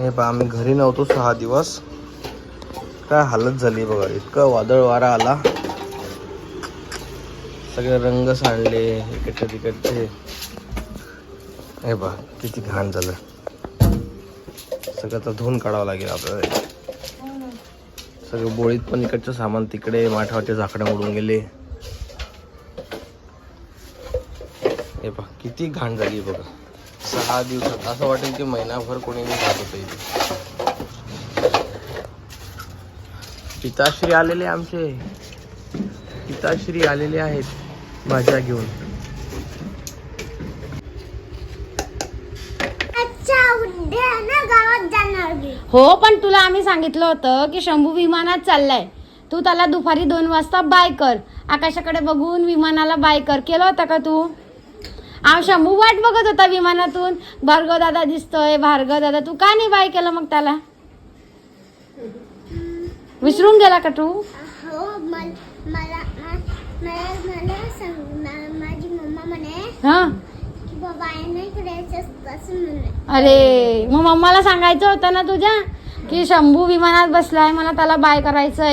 हे पहा आम्ही घरी नव्हतो सहा दिवस. काय हालत झाली बघा इतकं वादळ वारा आला. सगळे रंग सांडले इकडचे तिकडचे. हे पहा किती घाण झालं. सगळं तर धुवून काढावं लागेल आपल्याला. सगळं बोळीत पण इकडचं सामान तिकडे माठावरचे झाकडे उडून गेले. हे पहा किती घाण झाली बघा. सहा दिवसात. असं वाटेल की महिनाभर कोणी नाही खात होतं इथे. पिताश्री आलेले आमचे. पिताश्री आलेले आहेत. भाज्या घेऊन. अच्छा उद्या ना गावात जाणार मी. हो पण तुला आम्ही सांगितलं होतं की शंभू विमानात चाललाय. तू त्याला दुपारी दोन वाजता बाय कर. आकाशाकडे बघून विमानाला बाय कर. केलं होतं का तू? शंभू वाट बघत होता विमानातून. भार्गव दादा दिसतोय. भार्गव दादा तू का नाही बाय केलं मग त्याला? विसरून गेला का तू? हो हा? हे अरे मग मम्माला सांगायचं होतं ना तुझ्या? की शंभू विमानात बसलाय मला त्याला बाय करायचं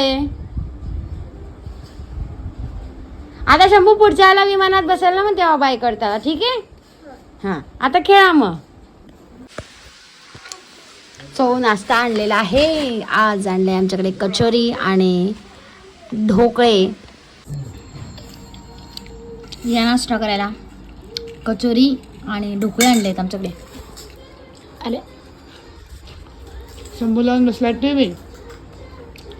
आता शंभू पुढच्या आला विमानात बसेल ना मग तेव्हा बाय करता ठीक आहे? हां. आता खेळा मग. सो नाश्ता आणलेला आहे. आज आणले आमच्याकडे कचोरी आणि ढोकळे. या नाश्ता करायला. कचोरी आणि ढोकळे आणले आहेत आमच्याकडे. अरे शंभूला बसला टी व्ही.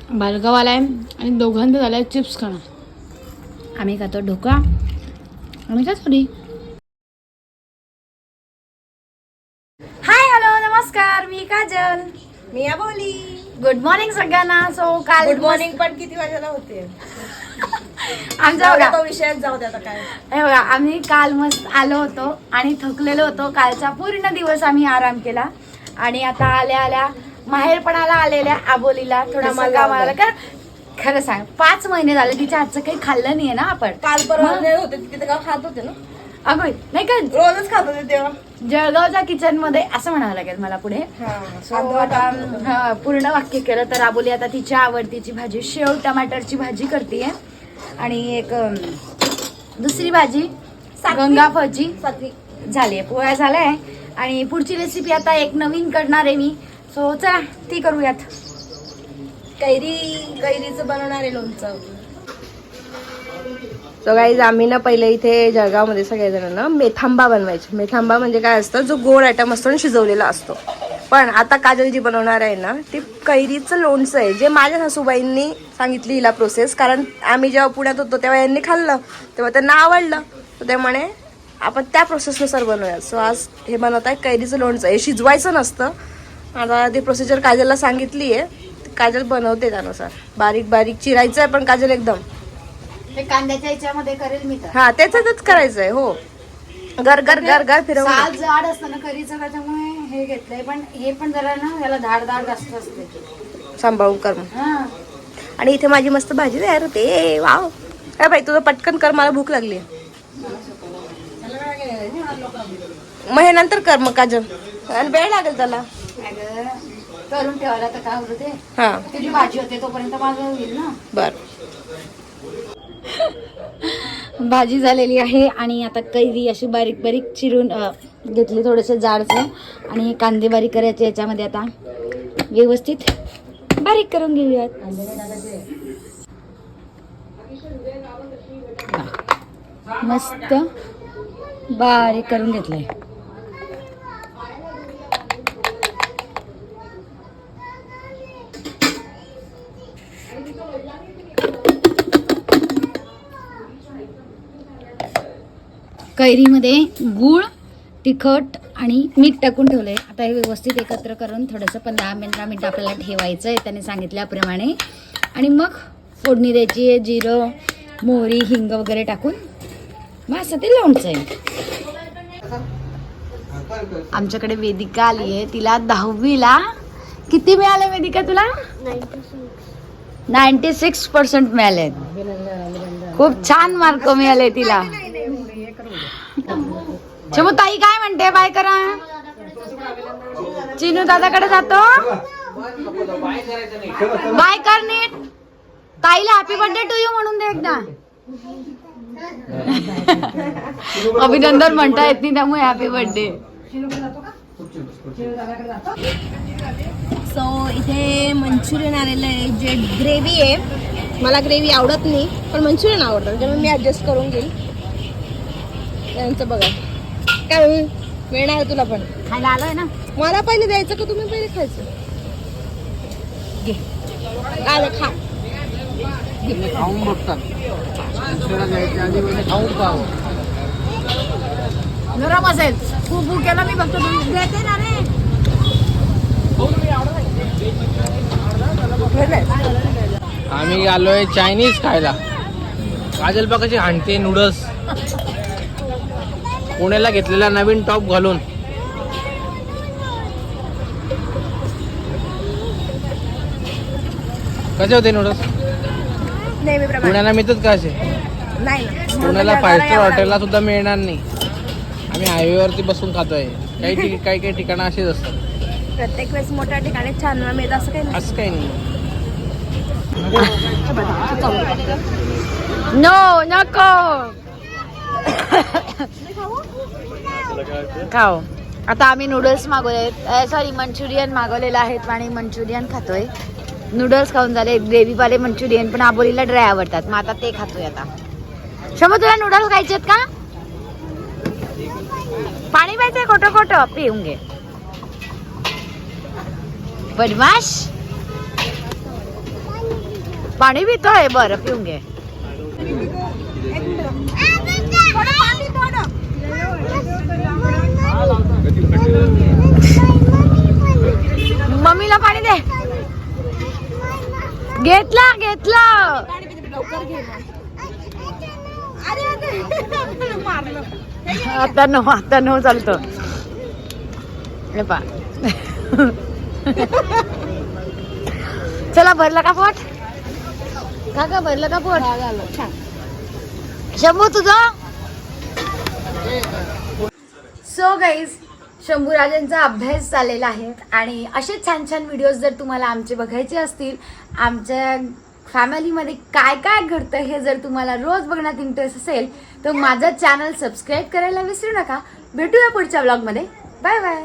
बालगाव आला आहे आणि दोघांचं आहे चिप्स खाणं. आम्ही खातो ढोकळा. आम्ही कचोरी हाय हॅलो नमस्कार. मी काजल. मी या बोली गुड मॉर्निंग सगळ्यांना. सो काल गुड मॉर्निंग पण किती वाजायला होते? आमचा बघा. तो विषयात जाऊ द्या आता काय. हे बघा आम्ही काल मस्त आलो होतो आणि थकलेलो होतो. कालचा पूर्ण दिवस आम्ही आराम केला. आणि आता आल्या आल्या माहेरपणाला आलेल्या आबोलीला थोडा कामाला कामाला. लावलंय. खरं सांग पाच महिने झाले तिच्या हातचं काही खाल्लं नाहीये ना आपण. काल परवा मग? जे होते तिथे का खात होते ना? अगं नाही का? रोजच खात होते तेव्हा. जळगावच्या किचनमध्ये असं म्हणावं लागेल मला पुढे. So, आता, हा, पूर्ण वाक्य केलं तर राबोली आता तिच्या आवडतीची भाजी शेव टमाटरची भाजी करते आणि एक अम, दुसरी भाजी गंगा सात्विक झाली आहे पोळ्या झालाय. आणि पुढची रेसिपी आता एक नवीन करणार आहे मी. सो चला ती करूयात. कैरी कैरीचं बनवणार आहे लोणचं. सो गाईज आम्ही ना पहिले इथे जळगावमध्ये सगळ्या ना मेथांबा बनवायचे. मेथांबा म्हणजे काय असतं? जो गोड आयटम असतो आणि शिजवलेला असतो. पण आता काजल जी बनवणार आहे ना ती कैरीचं लोणचं आहे. जे माझ्या सासूबाईंनी सांगितली हिला प्रोसेस कारण आम्ही जेव्हा पुण्यात होतो तेव्हा यांनी खाल्लं. तेव्हा त्यांना आवडलं. तर ते म्हणे आपण त्या प्रोसेसनुसार बनवूया सो आज हे बनवत आहे कैरीचं लोणचं. हे शिजवायचं नसतं. आता ती प्रोसिजर काजलला सांगितली आहे काजल बनवते त्यानुसार. बारीक बारीक चिरायचं आहे पण काजल एकदम. ते कांद्याच्या याच्यामध्ये करेल मी तर. हा त्याच्यातच करायचंय हो. गर गर गर गर फिरवून साल जाड असतं ना करीचं त्याच्यामुळे हे घेतलंय. पण हे पण जरा ना याला धाड धाड जास्त असते. सांभाळून कर मग. हा. आणि इथे माझी मस्त भाजी तयार होते. वाव. काय बाई तुझं पटकन कर मला भूक लागली मग हे नंतर कर मग काजल. आणि वेळ लागेल त्याला. अगं, करून ठेवायला तर काय होतं ते? हा. तुझी भाजी होते तोपर्यंत माझं होईल ना? बर. भाजी झालेली आहे आणि आता कैरी अशी बारीक बारीक चिरून अ, घेतली थोडेसे जाडचं आणि हे कांदे बारीक करायचे याच्यामध्ये आता. व्यवस्थित बारीक करून घेऊयात. मस्त बारीक करून घेतलंय. कैरीमध्ये गूळ तिखट आणि मीठ टाकून ठेवलंय. आता हे व्यवस्थित एकत्र करून थोडंसं पंधरा पंधरा मिनटं आपल्याला ठेवायचं आहे त्याने सांगितल्याप्रमाणे आणि मग फोडणी द्यायची आहे जिरं मोहरी हिंग वगैरे टाकून मग असं ते लोणचं आहे आमच्याकडे वेदिका आली आहे तिला दहावीला किती मिळाले वेदिका तुला? Ninety six. पर्सेंट मिळाले खूप छान मार्क मिळाले तिला. चमू ताई काय म्हणते? बाय करा. चिनू दादाकडे जातो. बाय कर नीट. ताईला हॅपी बर्थडे टू यू म्हणून दे एकदा. अभिनंदन म्हणता येत नाही त्यामुळे हॅपी बर्थडे सो इथे मंचुरियन आलेलं आहे जे ग्रेव्ही आहे. मला ग्रेव्ही आवडत नाही पण मंचुरियन आवडतं. त्यामुळे मी ॲडजस्ट करून घेईल. त्यांचं बघा. काय होईल? मिळणार आहे तुला पण. खायला आलोय ना? मला पहिले द्यायचं का तुम्ही पहिले खायचं? घे. आलं खा. खाऊन बघतात खाऊन पाहावं. नरम असेल. खूप भूक केला मी दूध देते ना रे. आम्ही आलोय चायनीज खायला. काजल बा कशी हाणते नूडल्स. पुण्याला घेतलेला नवीन टॉप घालून. कसे होते नूडल्स पुण्याला मिळतात का असे? पुण्याला फाईव्ह स्टार हॉटेलला सुद्धा मिळणार नाही. आम्ही हायवेवरती बसून खातोय. काही काही काही ठिकाणं असेच असतात. प्रत्येक वेळेस मोठ्या ठिकाणी छान मिळत असं काही नाही. असं काही नाही. नो नको. खाओ आता आम्ही नूडल्स मागवले सॉरी मंचुरियन मागवलेलं आहेत आणि मंचुरियन खातोय. नूडल्स खाऊन झाले. ग्रेव्हीवाले मंचुरियन पण आबोलीला ड्राय आवडतात. मग आता ते खातोय आता. शंभू तुला नूडल्स खायचे आहेत का? पाणी प्यायचंय खोटं खोटं. पिऊन घे. बदमाश. पाणी पितोय. बरं पिऊन घे. मम्मीला पाणी दे. घेतला घेतला. आता नो आता नो चालतो. हे पा चला भरला का पोट? का का भरलं का पोट? शंभू तुझं? सो गाईज शंभूराजांचा अभ्यास चाललेला आहे आणि असे छान छान व्हिडिओज जर तुम्हाला आमचे बघायचे असतील आमच्या फॅमिलीमध्ये काय काय घडतं हे जर तुम्हाला रोज बघण्यात इंटरेस्ट असेल तर माझं चॅनल सबस्क्राईब करायला विसरू नका. भेटूया पुढच्या ब्लॉगमध्ये बाय बाय